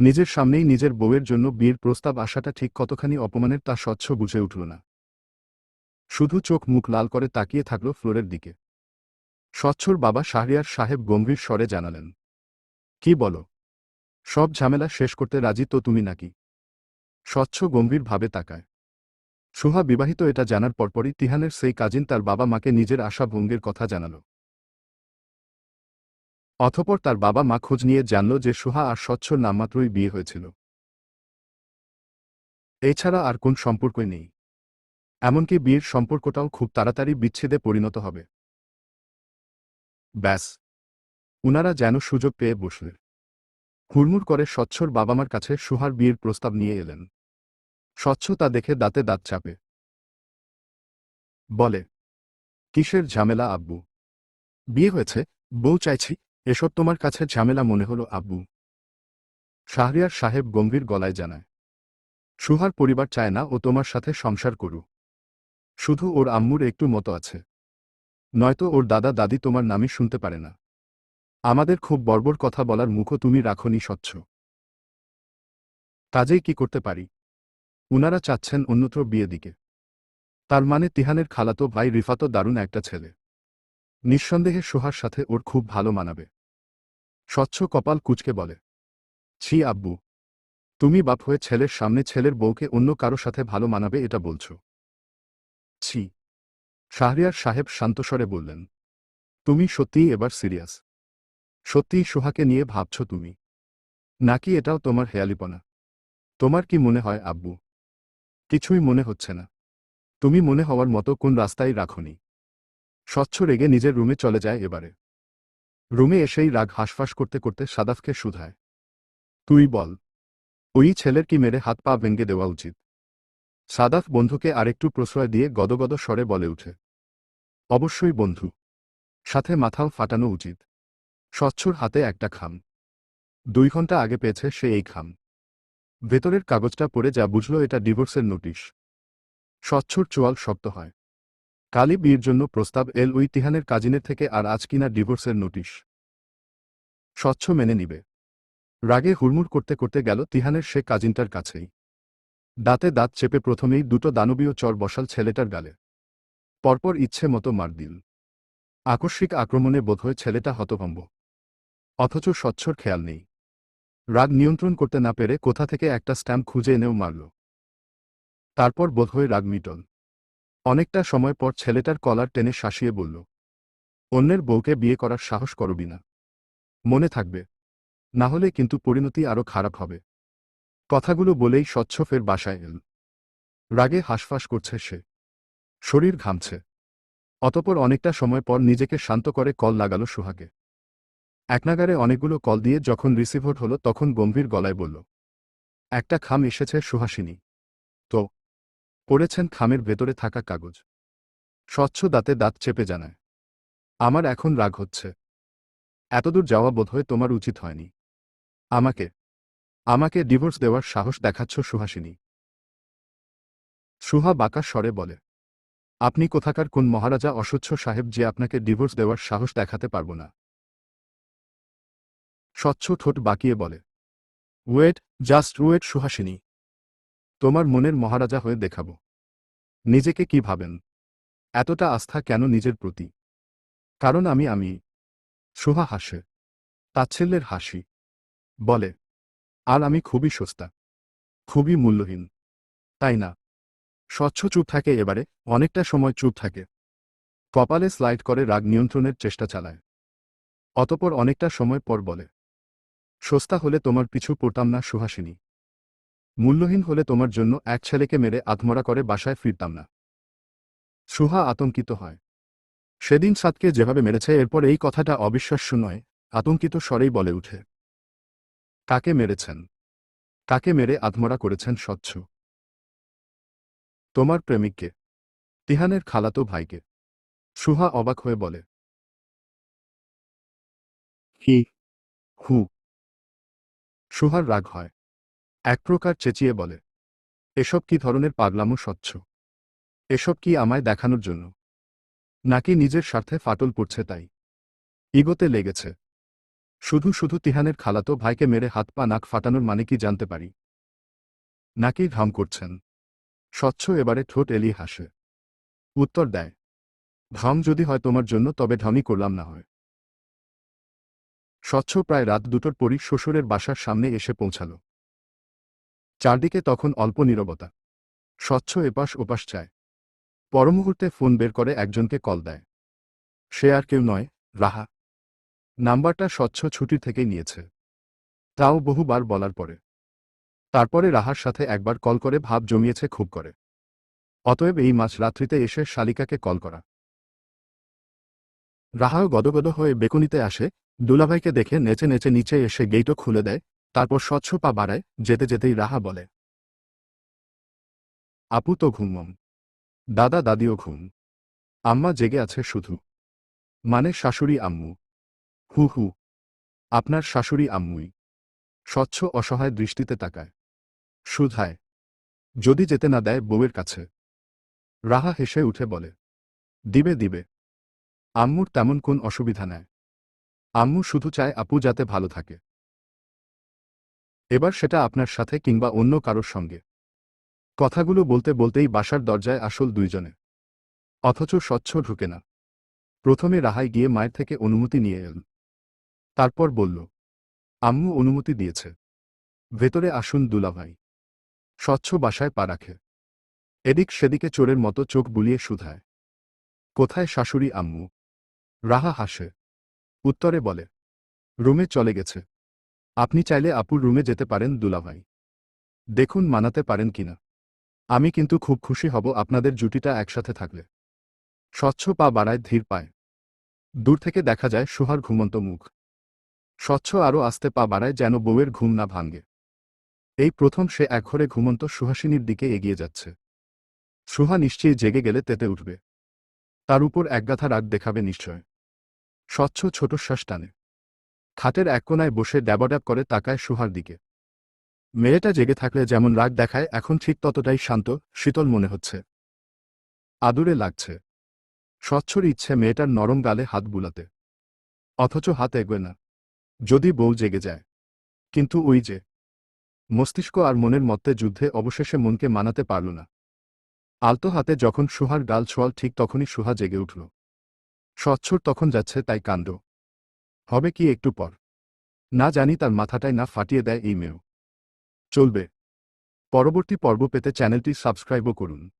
নিজের সামনেই নিজের বউয়ের জন্য বিয়ের প্রস্তাব আসাটা ঠিক কতখানি অপমানের তা স্বচ্ছ বুঝে উঠল না। শুধু চোখ মুখ লাল করে তাকিয়ে থাকল ফ্লোরের দিকে। স্বচ্ছর বাবা শাহরিয়ার সাহেব গম্ভীর স্বরে জানালেন, কি বলো? সব ঝামেলা শেষ করতে রাজি তো তুমি নাকি? স্বচ্ছ গম্ভীরভাবে তাকায়। সুহা বিবাহিত এটা জানার পরপরই তিহানের সেই কাজিন তার বাবা মাকে নিজের আশা ভঙ্গের কথা জানাল। অথপর তার বাবা মা খোঁজ নিয়ে জানল যে সুহা আর স্বচ্ছর নামমাত্রই বিয়ে হয়েছিল। এছাড়া আর কোন সম্পর্কই নেই। এমনকি বিয়ের সম্পর্কটাও খুব তাড়াতাড়ি বিচ্ছেদে পরিণত হবে। ব্যাস। উনারা যেন সুযোগ পেয়ে বসলেন। হুড়মুড় করে স্বচ্ছর বাবামার কাছে সুহার বিয়ের প্রস্তাব নিয়ে এলেন। স্বচ্ছ তা দেখে দাঁতে দাঁত চাপে। বলে, কিসের ঝামেলা আব্বু? বিয়ে হয়েছে, বউ চাইছি এসব তোমার কাছে ঝামেলা মনে হলো, আব্বু। শাহরিয়ার সাহেব গম্ভীর গলায় জানায়, সুহার পরিবার চায় না ও তোমার সাথে সংসার করু। শুধু ওর আম্মুর একটু মতো আছে। নয়তো ওর দাদা দাদি তোমার নামই শুনতে পারে না। আমাদের খুব বর্বর কথা বলার মুখও তুমি রাখনি স্বচ্ছ। কাজেই কি করতে পারি? উনারা চাচ্ছেন অন্যত্র বিয়ে দিকে। তার মানে তিহানের খালাতো ভাই রিফাতো দারুণ একটা ছেলে। নিঃসন্দেহে সোহার সাথে ওর খুব ভালো মানাবে। স্বচ্ছ কপাল কুচকে বলে, ছি আব্বু, তুমি বাপ হয়ে ছেলের সামনে ছেলের বউকে অন্য কারও সাথে ভালো মানাবে এটা বলছো? ছি। শাহরিয়ার সাহেব শান্তস্বরে বললেন, তুমি সত্যিই এবার সিরিয়াস। সত্যিই সোহাকে নিয়ে ভাবছ তুমি। নাকি এটাও তোমার হেয়ালিপনা? তোমার কি মনে হয় আব্বু? কিছুই মনে হচ্ছে না। তুমি মনে হওয়ার মতো কোন রাস্তায় রাখনি। স্বচ্ছ রেগে নিজের রুমে চলে যায় এবারে। রুমে এসেই রাগ হাসফাস করতে করতে সাদাফকে শুধায়। তুই বল, ওই ছেলের কি মেরে হাত পা ভেঙ্গে দেওয়া উচিত? সাদাফ বন্ধুকে আরেকটু প্রশ্রয় দিয়ে গদগদ স্বরে বলে উঠে, অবশ্যই বন্ধু, সাথে মাথাও ফাটানো উচিত। স্বচ্ছর হাতে একটা খাম। দুই ঘণ্টা আগে পেয়েছে সে এই খাম। ভেতরের কাগজটা পড়ে যা বুঝল এটা ডিভোর্সের নোটিশ। স্বচ্ছর চোয়াল শক্ত হয়। কালি বিয়ের জন্য প্রস্তাব এল ওই তিহানের কাজিনের থেকে আর আজ কিনা ডিভোর্সের নোটিশ। স্বচ্ছ মেনে নিবে। রাগে হুড়মুড় করতে করতে গেল তিহানের সে কাজিনটার কাছেই। দাঁতে দাঁত চেপে প্রথমেই দুটো দানবীয় চর বসাল ছেলেটার গালে। পরপর ইচ্ছে মতো মার দিল। আকস্মিক আক্রমণে বোধহয় ছেলেটা হতভম্ব। অথচ স্বচ্ছর খেয়াল নেই। রাগ নিয়ন্ত্রণ করতে না পেরে কোথা থেকে একটা স্ট্যাম্প খুঁজে এনেও মারল। তারপর বোধ বোধহয় রাগ মিটল। অনেকটা সময় পর ছেলেটার কলার টেনে শাসিয়ে বলল, অন্যের বউকে বিয়ে করার সাহস করবি না। মনে থাকবে। না হলে কিন্তু পরিণতি আরও খারাপ হবে কথাগুলো বলেই স্বচ্ছ ফের বাসায় এল। রাগে হাসফাস করছে সে। শরীর ঘামছে। অতপর অনেকটা সময় পর নিজেকে শান্ত করে কল লাগালো সুহাকে। একনাগারে অনেকগুলো কল দিয়ে যখন রিসিভার হলো তখন গম্ভীর গলায় বলল, একটা খাম এসেছে সুহাসিনী। তো পড়েছেন খামের ভেতরে থাকা কাগজ। স্বচ্ছ দাঁতে দাঁত চেপে জানায়, আমার এখন রাগ হচ্ছে। এতদূর যাওয়া বোধহয় তোমার উচিত হয়নি। আমাকে আমাকে ডিভোর্স দেওয়ার সাহস দেখাচ্ছ সুহাসিনী। সুহা বাঁকা স্বরে বলে, আপনি কোথাকার কোন মহারাজা অসচ্ছ সাহেব যে আপনাকে ডিভোর্স দেওয়ার সাহস দেখাতে পারব না? স্বচ্ছ ঠোঁট বাকিয়ে বলে, ওয়েট, জাস্ট ওয়েট সুহাসিনী। তোমার মনের মহারাজা হয়ে দেখাব। নিজেকে কি ভাবেন? এতটা আস্থা কেন নিজের প্রতি? কারণ আমি আমি। সুহা হাসে। তাচ্ছিল্যের হাসি। বলে, আর আমি খুবই সস্তা। খুবই মূল্যহীন। তাই না? স্বচ্ছ চুপ থাকে এবারে, অনেকটা সময় চুপ থাকে। কপালে স্লাইড করে রাগ নিয়ন্ত্রণের চেষ্টা চালায়। অতপর অনেকটা সময় পর বলে, সস্তা হলে তোমার পিছু পড়তাম না সুহাসিনী। মূল্যহীন হলে তোমার জন্য এক ছেলেকে মেরে আত্মরা করে বাসায় ফিরতাম না। সুহা আতঙ্কিত হয়। সেদিন সাতকে যেভাবে মেরেছে, এরপর এই কথাটা অবিশ্বাস্য নয়, আতঙ্কিত স্বরেই বলে উঠে। কাকে মেরেছেন? কাকে মেরে আত্মরা করেছেন স্বচ্ছ? তোমার প্রেমিককে, তিহানের খালাতো ভাইকে। সুহা অবাক হয়ে বলে হি হু? সুহার রাগ হয়। এক প্রকার চেঁচিয়ে বলে, এসব কি ধরনের পাগলামো স্বচ্ছ? এসব কি আমায় দেখানোর জন্য? নাকি নিজের স্বার্থে ফাটল পড়ছে তাই? ইগোতে লেগেছে। শুধু শুধু তিহানের খালাতো ভাইকে মেরে হাত পা নাক ফাটানোর মানে কি জানতে পারি? নাকি ঢাম করছেন? স্বচ্ছ এবারে ঠোঁট এলিয়ে হাসে। উত্তর দেয় ঢম যদি হয় তোমার জন্য, তবে ঢমই করলাম না হয়। স্বচ্ছ প্রায় রাত দুটোর পরই শ্বশুরের বাসার সামনে এসে পৌঁছাল। চারদিকে তখন অল্প নীরবতা। স্বচ্ছ এপাশ ওপাশ চায়। পরমুহূর্তে ফোন বের করে একজনকে কল দেয়। সে আর কেউ নয়, রাহা। নাম্বারটা স্বচ্ছ ছুটি থেকেই নিয়েছে। তাও বহুবার বলার পরে। তারপরে রাহার সাথে একবার কল করে ভাব জমিয়েছে খুব করে। অতএব এই মাঝ রাত্রিতে এসে শালিকাকে কল করা। রাহাও গদগদ হয়ে বেকুনিতে আসে, দুলাভাইকে দেখে নেচে নেচে নিচে এসে গেইটও খুলে দেয় তারপর স্বচ্ছ পা বাড়ায়, যেতে যেতেই রাহা বলে, আপু তো ঘুমম। দাদা দাদিও ঘুম। আম্মা জেগে আছে শুধু। মানে শাশুড়ি আম্মু। হু হু। আপনার শাশুড়ি আম্মুই। স্বচ্ছ অসহায় দৃষ্টিতে তাকায়। সুধায়। যদি যেতে না দেয় বউয়ের কাছে। রাহা হেসে উঠে বলে, দিবে দিবে। আম্মুর তেমন কোন অসুবিধা নেয় আম্মু শুধু চায় আপু যাতে ভালো থাকে। এবার সেটা আপনার সাথে কিংবা অন্য কারোর সঙ্গে। কথাগুলো বলতে বলতেই বাসার দরজায় আসল দুইজনে। অথচ স্বচ্ছ ঢুকে না। প্রথমে রাহাই গিয়ে মায়ের থেকে অনুমতি নিয়ে এল। তারপর বলল, আম্মু অনুমতি দিয়েছে। ভেতরে আসুন দুলাভাই। স্বচ্ছ বাসায় পা রাখে। এদিক সেদিকে চোরের মতো চোখ বুলিয়ে শুধায়। কোথায় শাশুড়ি আম্মু? রাহা হাসে। উত্তরে বলে, রুমে চলে গেছে। আপনি চাইলে আপুর রুমে যেতে পারেন দুলাভাই। দেখুন মানাতে পারেন কিনা। আমি কিন্তু খুব খুশি হব আপনাদের জুটিটা একসাথে থাকলে। স্বচ্ছ পা বাড়ায় ধীর পায়। দূর থেকে দেখা যায় সুহার ঘুমন্ত মুখ। স্বচ্ছ আরও আস্তে পা বাড়ায় যেন বউয়ের ঘুম না ভাঙ্গে এই প্রথম সে একঘরে ঘুমন্ত সুহাসিনীর দিকে এগিয়ে যাচ্ছে। সুহা নিশ্চয়ই জেগে গেলে তেতে উঠবে। তার উপর একগাথা রাগ দেখাবে নিশ্চয়। স্বচ্ছ ছোট শ্বাস টানে। খাটের এক কোনায় বসে ড্যাবড্যাব করে তাকায় সুহার দিকে। মেয়েটা জেগে থাকলে যেমন রাগ দেখায়, এখন ঠিক ততটাই শান্ত, শীতল মনে হচ্ছে। আদুরে লাগছে। স্বচ্ছর ইচ্ছে মেয়েটার নরম গালে হাত বুলাতে। অথচ হাত এগোয় না। যদি বউ জেগে যায়। কিন্তু ওই যে। মস্তিষ্ক আর মনের মধ্যে যুদ্ধে অবশেষে মনকে মানাতে পারল না। আলতো হাতে যখন সুহার গাল ছোয়াল ঠিক তখনই সুহা জেগে উঠল। স্বচ্ছর তখন যাচ্ছে তাই কাণ্ড। হবে কি একটু পর। না জানি তার মাথাটাই না ফাটিয়ে দেয় এই মেয়েও। চলবে। পরবর্তী পর্ব পেতে চ্যানেলটি সাবস্ক্রাইবও করুন।